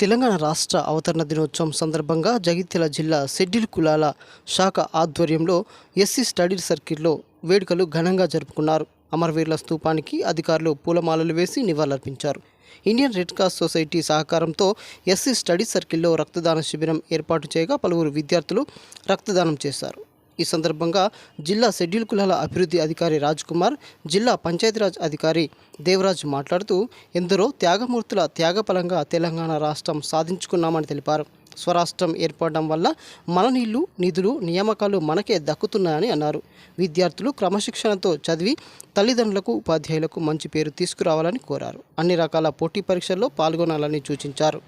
తెలంగాణ రాష్ట్ర అవతరణ దినోత్సవం సందర్భంగా జగిత్యాల జిల్లా షెడ్యూల్ కులాల శాఖ ఆధ్వర్యంలో ఎస్సీ స్టడీ సర్కిల్లో వేడుకలు ఘనంగా జరుపుకున్నారు. అమరవీరుల స్తూపానికి అధికారులు పూలమాలలు వేసి నివాళులర్పించారు. ఇండియన్ రెడ్ క్రాస్ సొసైటీ సహకారంతో ఎస్సీ స్టడీ సర్కిల్లో రక్తదాన శిబిరం ఏర్పాటు చేయగా పలువురు విద్యార్థులు రక్తదానం చేశారు. ఈ సందర్భంగా జిల్లా షెడ్యూల్ కులాల అభివృద్ధి అధికారి రాజ్ కుమార్ జిల్లా పంచాయతీరాజ్ అధికారి దేవరాజ్ మాట్లాడుతూ ఎందరో త్యాగమూర్తుల త్యాగఫలంగా తెలంగాణ రాష్ట్రం సాధించుకున్నామని తెలిపారు. స్వరాష్ట్రం ఏర్పడడం వల్ల మన నీళ్ళు నిధులు నియామకాలు మనకే దక్కుతున్నాయని అన్నారు. విద్యార్థులు క్రమశిక్షణతో చదివి తల్లిదండ్రులకు ఉపాధ్యాయులకు మంచి పేరు తీసుకురావాలని కోరారు. అన్ని రకాల పోటీ పరీక్షల్లో పాల్గొనాలని సూచించారు.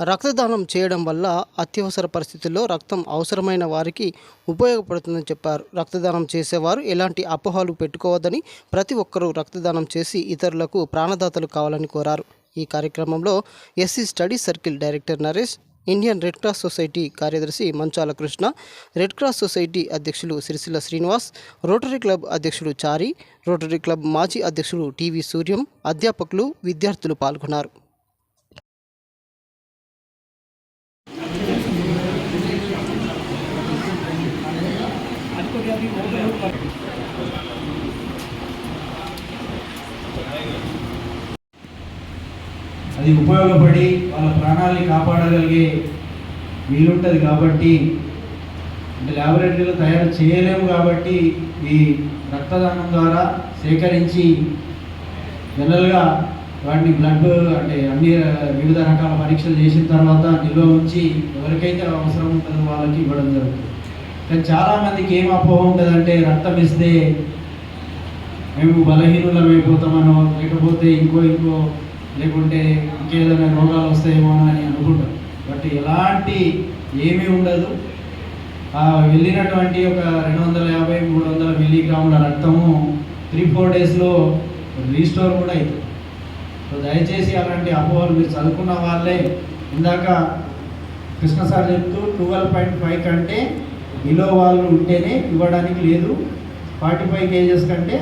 రక్తదానం చేయడం వల్ల అత్యవసర పరిస్థితుల్లో రక్తం అవసరమైన వారికి ఉపయోగపడుతుందని చెప్పారు. రక్తదానం చేసేవారు ఎలాంటి అపోహలు పెట్టుకోవద్దని ప్రతి ఒక్కరూ రక్తదానం చేసి ఇతరులకు ప్రాణదాతలు కావాలని కోరారు. ఈ కార్యక్రమంలో SC study circle director Naresh Indian red cross society కార్యదర్శి Manchala Krishna red cross society అధ్యక్షులు సిరిసిల్ల శ్రీనివాస్ రోటరీ క్లబ్ అధ్యక్షుడు చారి రోటరీ క్లబ్ మాజీ అధ్యక్షుడు టీవీ సూర్యం అధ్యాపకులు విద్యార్థులు పాల్గొన్నారు. అది ఉపయోగపడి వాళ్ళ ప్రాణాలని కాపాడగలిగే వీలుంటుంది కాబట్టి అంటే ల్యాబొరేటరీలో తయారు చేయలేము కాబట్టి ఈ రక్తదానం ద్వారా సేకరించి జనరల్గా వాటిని బ్లడ్ అంటే అన్ని వివిధ రకాల పరీక్షలు చేసిన తర్వాత నిల్వ ఉంచి ఎవరికైతే అవసరం ఉంటుందో వాళ్ళకి ఇవ్వడం జరుగుతుంది. కానీ చాలామందికి ఏం అపోహ ఉంటుందంటే రక్తం ఇస్తే మేము బలహీనులం అయిపోతామనో లేకపోతే ఇంకో ఇంకో లేకుంటే ఇంకేదైనా రోగాలు వస్తాయేమో అని అనుకుంటాం బట్ ఎలాంటి ఏమీ ఉండదు. ఆ వెళ్ళినటువంటి ఒక రెండు వందల యాభై మూడు వందల మిల్లీగ్రాముల రక్తము త్రీ ఫోర్ డేస్లో రీస్టోర్ కూడా అవుతుంది సో దయచేసి అలాంటి అపోహలు మీరు చదువుకున్న వాళ్ళే ఇందాక కృష్ణ సార్ చెప్తూ ట్వెల్వ్ పాయింట్ ఫైవ్ కంటే బిలో వాళ్ళు ఉంటేనే ఇవ్వడానికి లేదు. ఫార్టీ ఫైవ్ కేజెస్ కంటే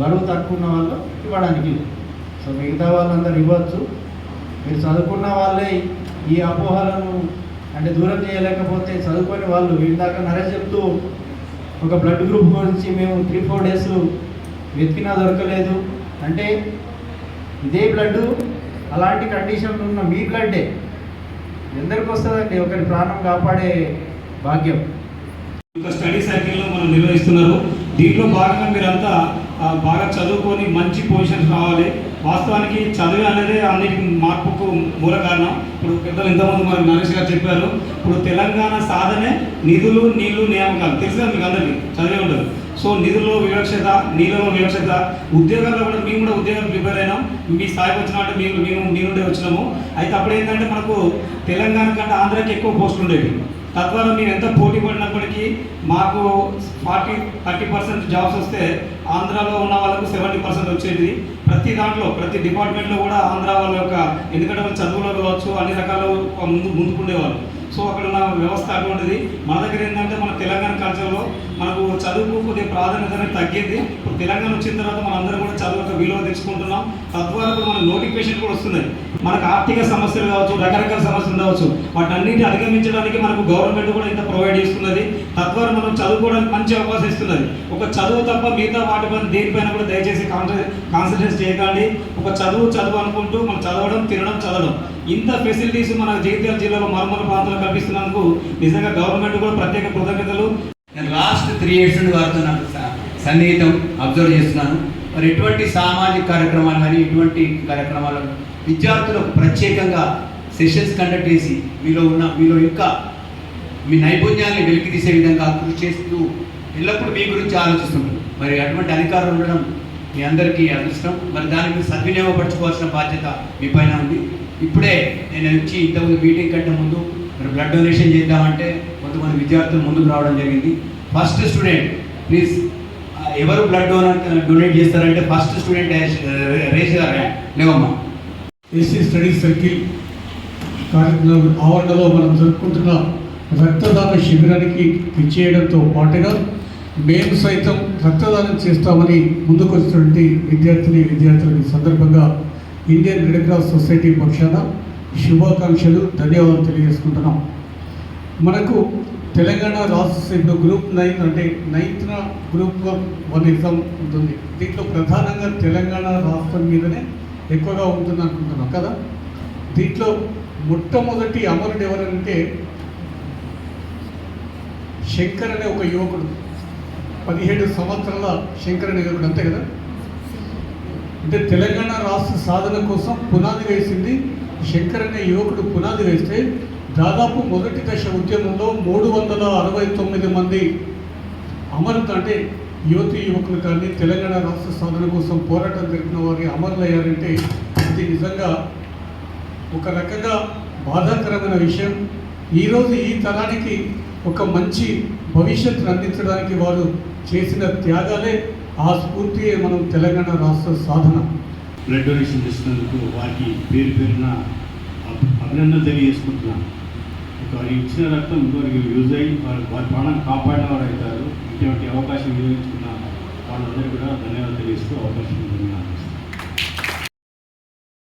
బరువు తక్కువ ఉన్న వాళ్ళు ఇవ్వడానికి లేదు. సో మిగతా వాళ్ళందరూ ఇవ్వచ్చు. మీరు చదువుకున్న వాళ్ళే ఈ అపోహలను అంటే దూరం చేయలేకపోతే చదువుకొని వాళ్ళు ఇందాక నరేష్ చెప్తూ ఒక బ్లడ్ గ్రూప్ గురించి మేము త్రీ ఫోర్ డేస్ వెతికినా దొరకలేదు. అంటే ఇదే బ్లడ్ అలాంటి కండిషన్లు ఉన్న మీ బ్లడ్డే. ఎందరికి వస్తుందండి. ఒకరి ప్రాణం కాపాడే భాగ్యం. ఒక స్టడీ సైకిల్లో మనం నిర్వహిస్తున్నారు. దీంట్లో భాగంగా మీరంతా బాగా చదువుకొని మంచి పొజిషన్స్ రావాలి. వాస్తవానికి చదువు అనేది అన్నిటి మార్పుకు మూల కారణం. ఇప్పుడు పెద్దలు ఇంతకుముందు మరి నరేష్ గారు చెప్పారు. ఇప్పుడు తెలంగాణ సాధనే నిధులు నీళ్ళు నియామకాలు. తెలుసుగా మీకు అందరికీ? చదివే ఉండదు. సో నిధుల్లో వివక్షత నీళ్ళలో వివక్షత ఉద్యోగాల్లో కూడా మేము కూడా ఉద్యోగాలు ప్రిపేర్ అయినాం. మీ స్థాయికి వచ్చిన అంటే మేము మేము మీ నుండే వచ్చినాము. అయితే అప్పుడు ఏంటంటే మనకు తెలంగాణ కంటే ఆంధ్రాకి ఎక్కువ పోస్టులు ఉండేవి. తద్వారా మీరు ఎంత పోటీ పడినప్పటికీ మాకు ఫార్టీ థర్టీ పర్సెంట్ జాబ్స్ వస్తే ఆంధ్రాలో ఉన్న వాళ్ళకు సెవెంటీ పర్సెంట్ వచ్చేది. ప్రతి దాంట్లో ప్రతి డిపార్ట్మెంట్లో కూడా ఆంధ్ర వాళ్ళ యొక్క ఎందుకంటే వాళ్ళు చదువులో కావచ్చు అన్ని రకాల ముందు ముందుకుండేవాళ్ళు. సో అక్కడ ఉన్న వ్యవస్థ అటువంటిది. మన దగ్గర ఏంటంటే మన తెలంగాణ కల్చర్లో మనకు చదువుకు కొద్దిగా ప్రాధాన్యత అనేది తగ్గింది. ఇప్పుడు తెలంగాణ వచ్చిన తర్వాత మనం అందరం కూడా చదువు యొక్క విలువ తెచ్చుకుంటున్నాం. తద్వారా మన నోటిఫికేషన్ కూడా వస్తుంది. మనకు ఆర్థిక సమస్యలు కావచ్చు రకరకాల సమస్యలు కావచ్చు వాటన్నిటిని అధిగమించడానికి మనకు గవర్నమెంట్ కూడా ఇంత ప్రొవైడ్ చేస్తున్నది. తద్వారా మనం చదువుకోవడానికి మంచి అవకాశం ఇస్తున్నది. ఒక చదువు తప్ప మిగతా వాటి పైన దేనిపైన కూడా దయచేసి కాన్సన్ట్రేట్ చేయకండి. ఒక చదువు చదువు అనుకుంటూ మనం చదవడం తినడం చదవడం. ఇంత ఫెసిలిటీస్ మన జగిత్యాల జిల్లాలో మరమల ప్రాంతాలు కల్పిస్తున్నందుకు నిజంగా గవర్నమెంట్ కూడా ప్రత్యేక కృతజ్ఞతలు. నేను లాస్ట్ త్రీ ఇయర్స్ నుండి వారితో నాకు స- సన్నిహితం అబ్జర్వ్ చేస్తున్నాను. మరి ఎటువంటి సామాజిక కార్యక్రమాలు కానీ ఇటువంటి కార్యక్రమాలు విద్యార్థులకు ప్రత్యేకంగా సెషన్స్ కండక్ట్ చేసి మీలో ఉన్న మీలో ఇంకా మీ నైపుణ్యాన్ని వెలికి తీసే విధంగా కృషి చేస్తూ ఎల్లప్పుడూ మీ గురించి ఆలోచిస్తుంటారు మరి అటువంటి అధికారులు ఉండడం మీ అందరికీ అదృష్టం. మరి దాన్ని మీరు సద్వినియోగపరచుకోవాల్సిన బాధ్యత మీ పైన ఉంది. ఇప్పుడే నేను వచ్చి ఇంతకుముందు మీటింగ్ కంటే ముందు మరి బ్లడ్ డొనేషన్ చేద్దామంటే కొంతమంది విద్యార్థులు ముందుకు రావడం జరిగింది. ఫస్ట్ స్టూడెంట్ ప్లీజ్ ఎవరు బ్లడ్ డోనర్ డొనేట్ చేస్తారంటే ఫస్ట్ స్టూడెంట్ రేస్ లేవమ్మా. ఎస్సీ స్టడీ సర్కిల్ కార్యక్రమం ఆవరణలో మనం జరుపుకుంటున్న రక్తదాన శిబిరానికి ఇచ్చేయడంతో పాటుగా మేము సైతం రక్తదానం చేస్తామని ముందుకొచ్చినటువంటి విద్యార్థిని విద్యార్థులకి సందర్భంగా ఇండియన్ రెడ్ క్రాస్ సొసైటీ పక్షాన శుభాకాంక్షలు ధన్యవాదాలు తెలియజేసుకుంటున్నాం. మనకు తెలంగాణ రాష్ట్ర ఇప్పుడు గ్రూప్ నైన్ అంటే నైన్త్న గ్రూప్ వన్ ఎగ్జామ్ ఉంటుంది. దీంట్లో ప్రధానంగా తెలంగాణ రాష్ట్రం మీదనే ఎక్కువగా ఉంటుంది అనుకుంటున్నాం కదా? దీంట్లో మొట్టమొదటి అమరుడు ఎవరంటే శంకర్ అనే ఒక యువకుడు. పదిహేడు సంవత్సరాల శంకర్ అనే యువకుడు అంతే కదా? అంటే తెలంగాణ రాష్ట్ర సాధన కోసం పునాది వేసింది. శంకర్ అనే యువకుడు పునాది వేస్తే దాదాపు మొదటి దశ ఉద్యమంలో మూడు వందల అరవై తొమ్మిది మంది అమరుత అంటే యువతి యువకులు కానీ తెలంగాణ రాష్ట్ర సాధన కోసం పోరాటం జరిపిన వారి అమరులయ్యారంటే ఇది నిజంగా ఒక రకంగా బాధాకరమైన విషయం. ఈరోజు ఈ తరానికి ఒక మంచి భవిష్యత్తును అందించడానికి వారు చేసిన త్యాగాలే ఆ స్ఫూర్తియే మనం తెలంగాణ రాష్ట్ర సాధన. బ్లడ్ డొనేషన్ చేసినందుకు వారికి పేరు పేరున అభి- తెలియజేసుకుంటున్నాను. వారి ఇచ్చిన రక్తం ఇంకొకరికి యూజ్ అయ్యి వారి వారి ప్రాణాన్ని కాపాడిన వారు అవుతారు. ఇటువంటి అవకాశం వినియోగించుకున్న వాళ్ళందరూ కూడా ధన్యవాదాలు